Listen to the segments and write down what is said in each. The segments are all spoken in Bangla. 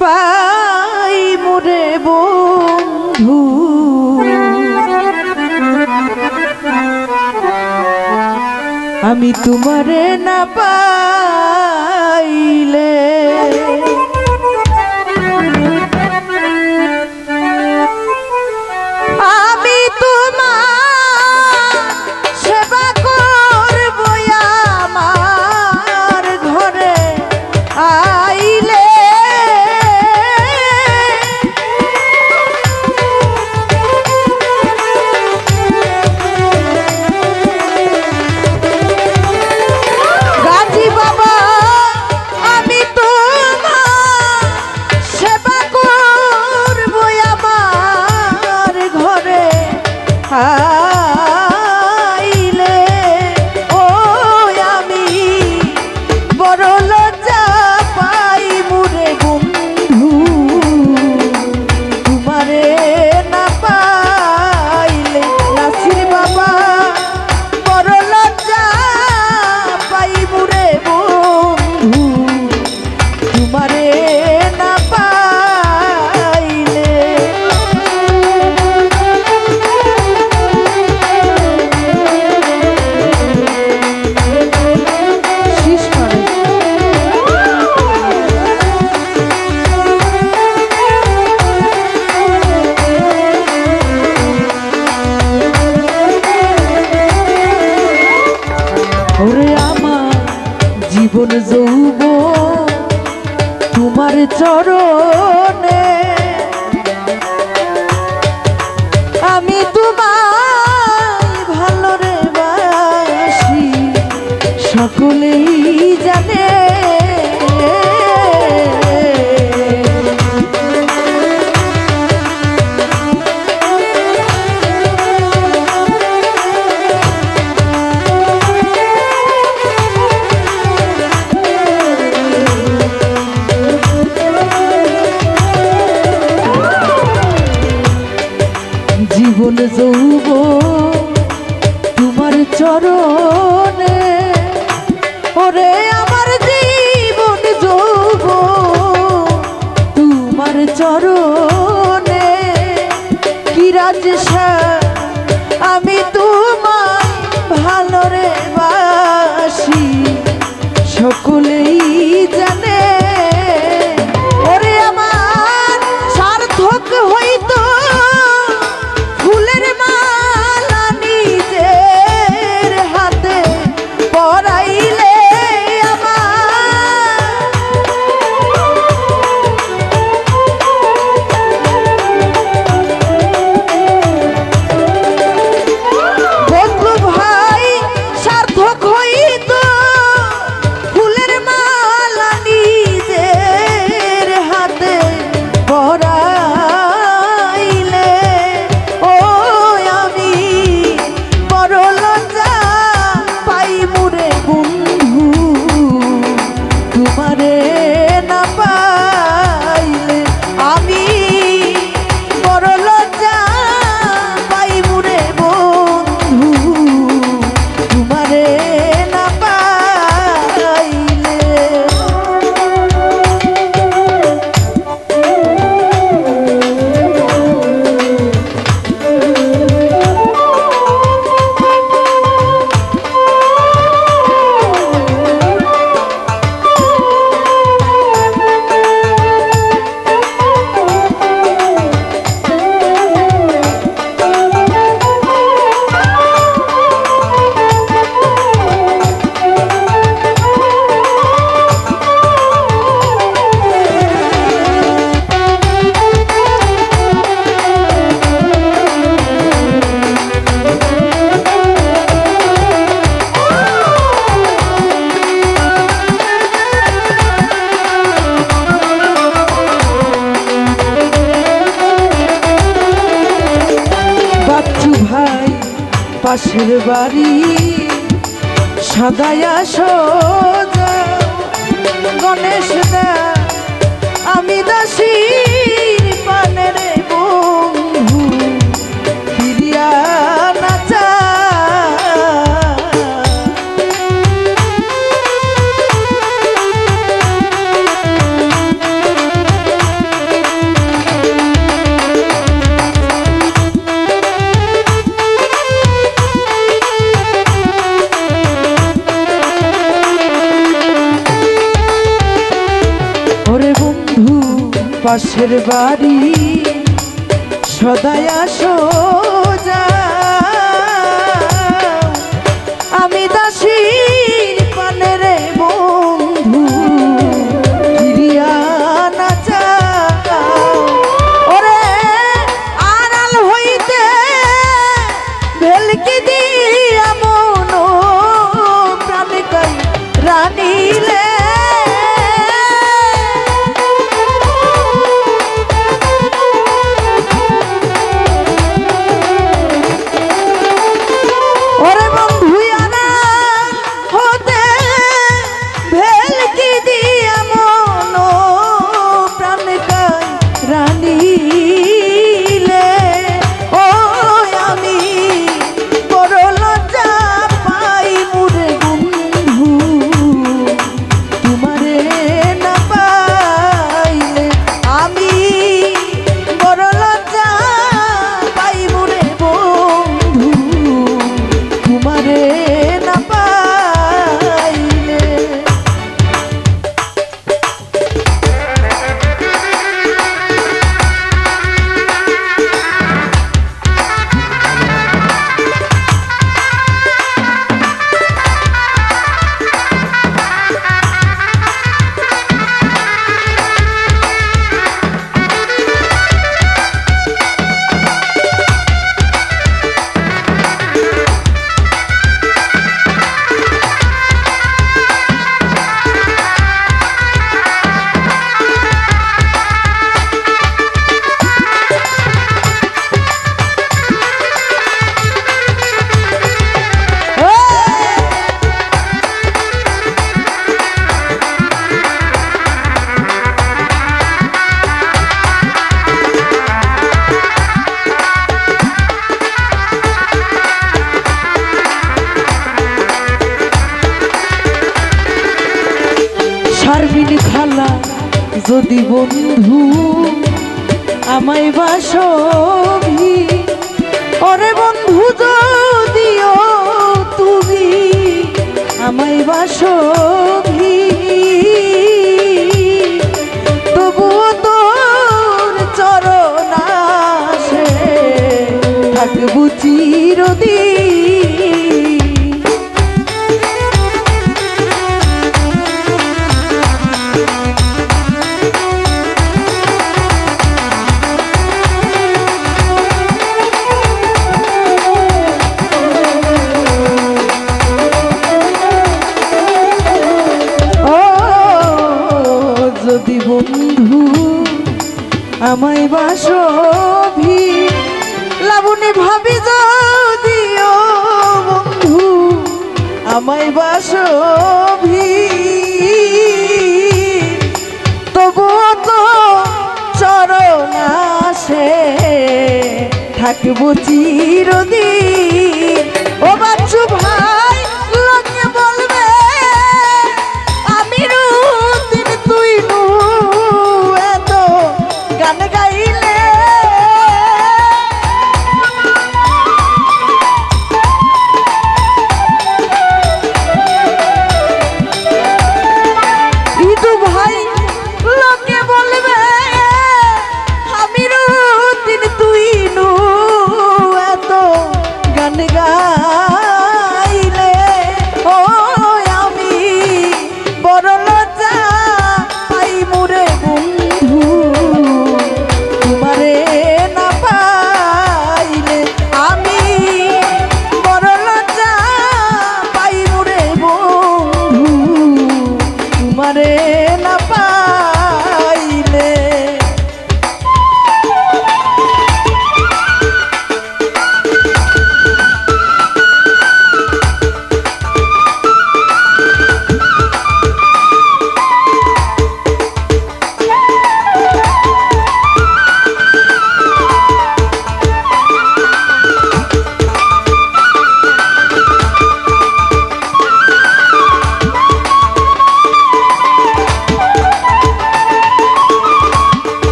পাই মোরে বন্ধু। আমি তোমারে না পাইলে আইলে ও আমি বড় লজ্জা পাই মুরে বন্ধু। তোমারে না পাইলে নাসির বাবা বড় লজ্জা পাই মুরে বন্ধু। তোমারে ওরে আমার জীবন যৌব তোমার চরণে পাশের বাড়ি সাদায়া সোজা গণেশ দা আমি দাসী পানের বন্ধু ফিরিয়া পাশের বাড়ি সদায় আসো যদি বন্ধু আমায় বাসবি অরে বন্ধু যদিও তুমি আমায় বাসবি তবু তোর চরণাসে থাকবু চিরদিন। থাকব চিরদিন।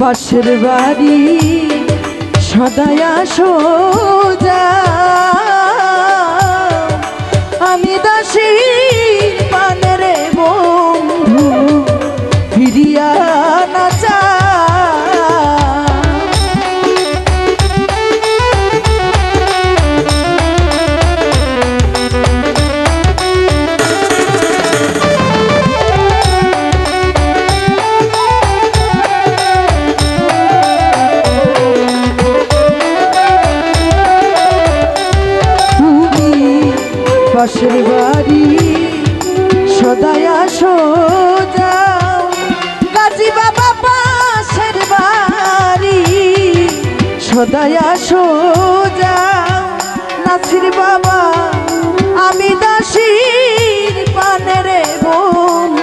পাশের বাড়ি সদায় সোজা আমি সোজা নাসির বাবা আমি দাসির পানের বউ